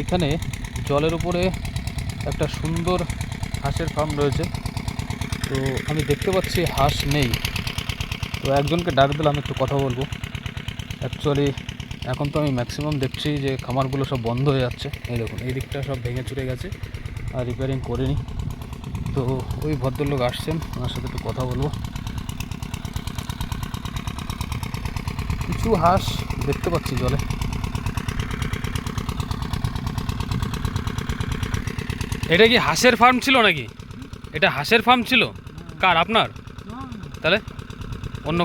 এখানে জলের উপরে একটা সুন্দর হাঁসের ফার্ম রয়েছে। তো আমি দেখতে পাচ্ছি হাঁস নেই। তো একজনকে ডাক দিলাম একটু কথা বলব। অ্যাকচুয়ালি এখন তো আমি ম্যাক্সিমাম দেখছি যে খামারগুলো সব বন্ধ হয়ে যাচ্ছে। এই দেখুন, এই দিকটা সব ভেঙে চুরে গেছে আর রিপেয়ারিং করিনি। তো ওই ভদ্রলোক আসছেন, ওনার সাথে একটু কথা বলব। কিছু হাঁস দেখতে পাচ্ছি জলে। এটা কি হাঁসের ফার্ম ছিল নাকি? এটা হাঁসের ফার্ম ছিল? কার, আপনার? তাহলে অন্য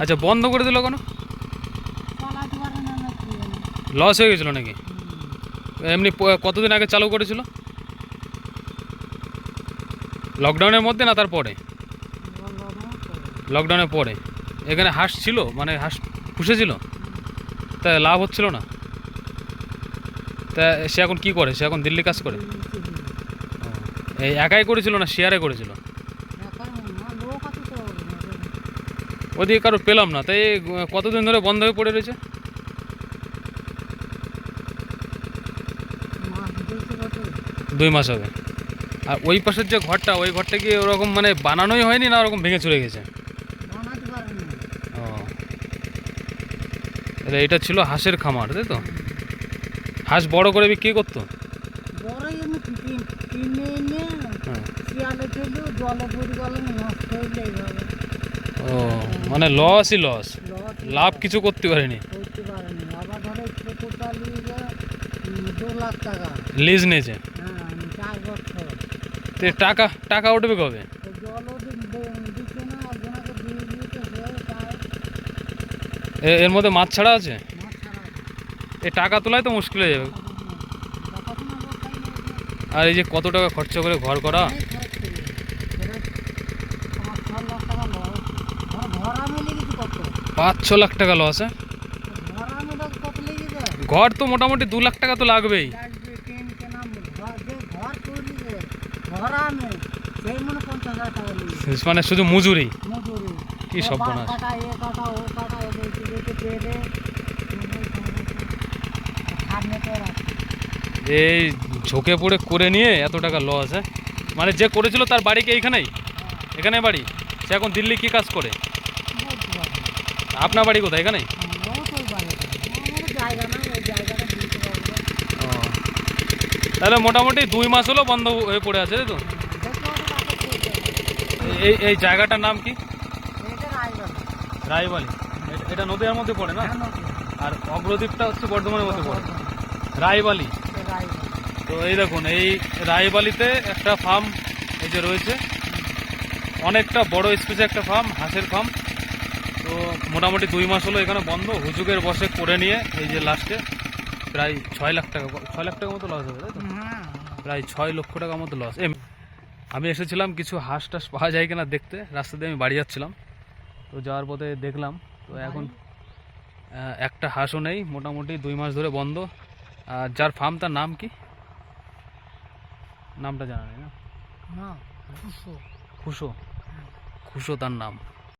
আচ্ছা বন্ধ করে দিল কেন? লস হয়ে গেছিল নাকি? এমনি কতদিন আগে চালু করেছিল? লকডাউনের মধ্যে না তারপরে? লকডাউনের পরে। এখানে হাঁস ছিল? মানে হাঁস পুষেছিল? তা লাভ হচ্ছিল না? তা সে এখন কি করে? সে এখন দিল্লি কাজ করে? এই একাই করেছিল না শেয়ারে করেছিল? ওদিকে কারও পেলাম না। তাই কতদিন ধরে বন্ধ হয়ে পড়ে রয়েছে? দুই মাস হবে। আর ওই পাশের যে ঘরটা ওই ঘরটা কি ওরকম মানে বানানোই হয়নি না ওরকম ভেঙে চলে গেছে? ও। এটা ছিল হাঁসের খামার তাই তো? হাঁস বড় করে বিক্রি করতো? হ্যাঁ। ও মানে লসই লস লাভ কিছু করতে পারেনি। লিজ নিয়েছে। হ্যাঁ টাকা টাকা উঠবে কবে? এর মধ্যে মাছ ছাড়া আছে? মাছ ছাড়া এ টাকা তোলাই তো মুশকিল হয়ে যাবে আর এই যে কত টাকা খরচা করে ঘর করা পাঁচ ছ লাখ টাকা লস হ্যাঁ ঘর তো মোটামুটি দু লাখ টাকা তো লাগবেই মনে মানে শুধু মজুরি কি ও সর্বনাশ। এই ঝোঁকে পড়ে করে নিয়ে এত টাকা লস হ্যাঁ? মানে যে করেছিল তার বাড়ি কি এইখানেই? এখানে বাড়ি? সে এখন দিল্লি কি কাজ করে? আপনার বাড়ি কোথায় এখানেই? আমরাও তো ওই বাড়িতে আমাদের জায়গা না ওই জায়গাটা দিতে পারব ও। তাহলে মোটামুটি দুই মাস হলো বন্ধ হয়ে পড়ে আছে তাই তো? এই এই জায়গাটার নাম কি? রায়বালি। এটা নদীর মধ্যে পড়ে না? হ্যাঁ আর অগ্রদ্বীপটা হচ্ছে বর্ধমানের মধ্যে পড়ে। রায়বালি। তো এই দেখুন, এই রায়বালিতে একটা ফার্ম এই যে রয়েছে। অনেকটা বড় স্পেসে একটা ফার্ম হাঁসের ফার্ম তো মোটামুটি দুই মাস হলো এখানে বন্ধ। হুজুগের বসে করে নিয়ে এই যে লাস্টে প্রায় ছয় লাখ টাকা, ছয় লাখ টাকার মতো লস হবে, তাই তো? প্রায় ছয় লক্ষ টাকার মতো লস এম, আমি এসেছিলাম, কিছু হাঁস টাস পাওয়া যায় কিনা দেখতে। রাস্তা দিয়ে আমি বাড়ি যাচ্ছিলাম। তো যাওয়ার পথে দেখলাম। তো এখন একটা হাঁসও নেই মোটামুটি দুই মাস ধরে বন্ধ। আর যার ফার্ম তার নাম কি? নামটা জানা নেই না খুশো। খুশো। খুশো তার নাম।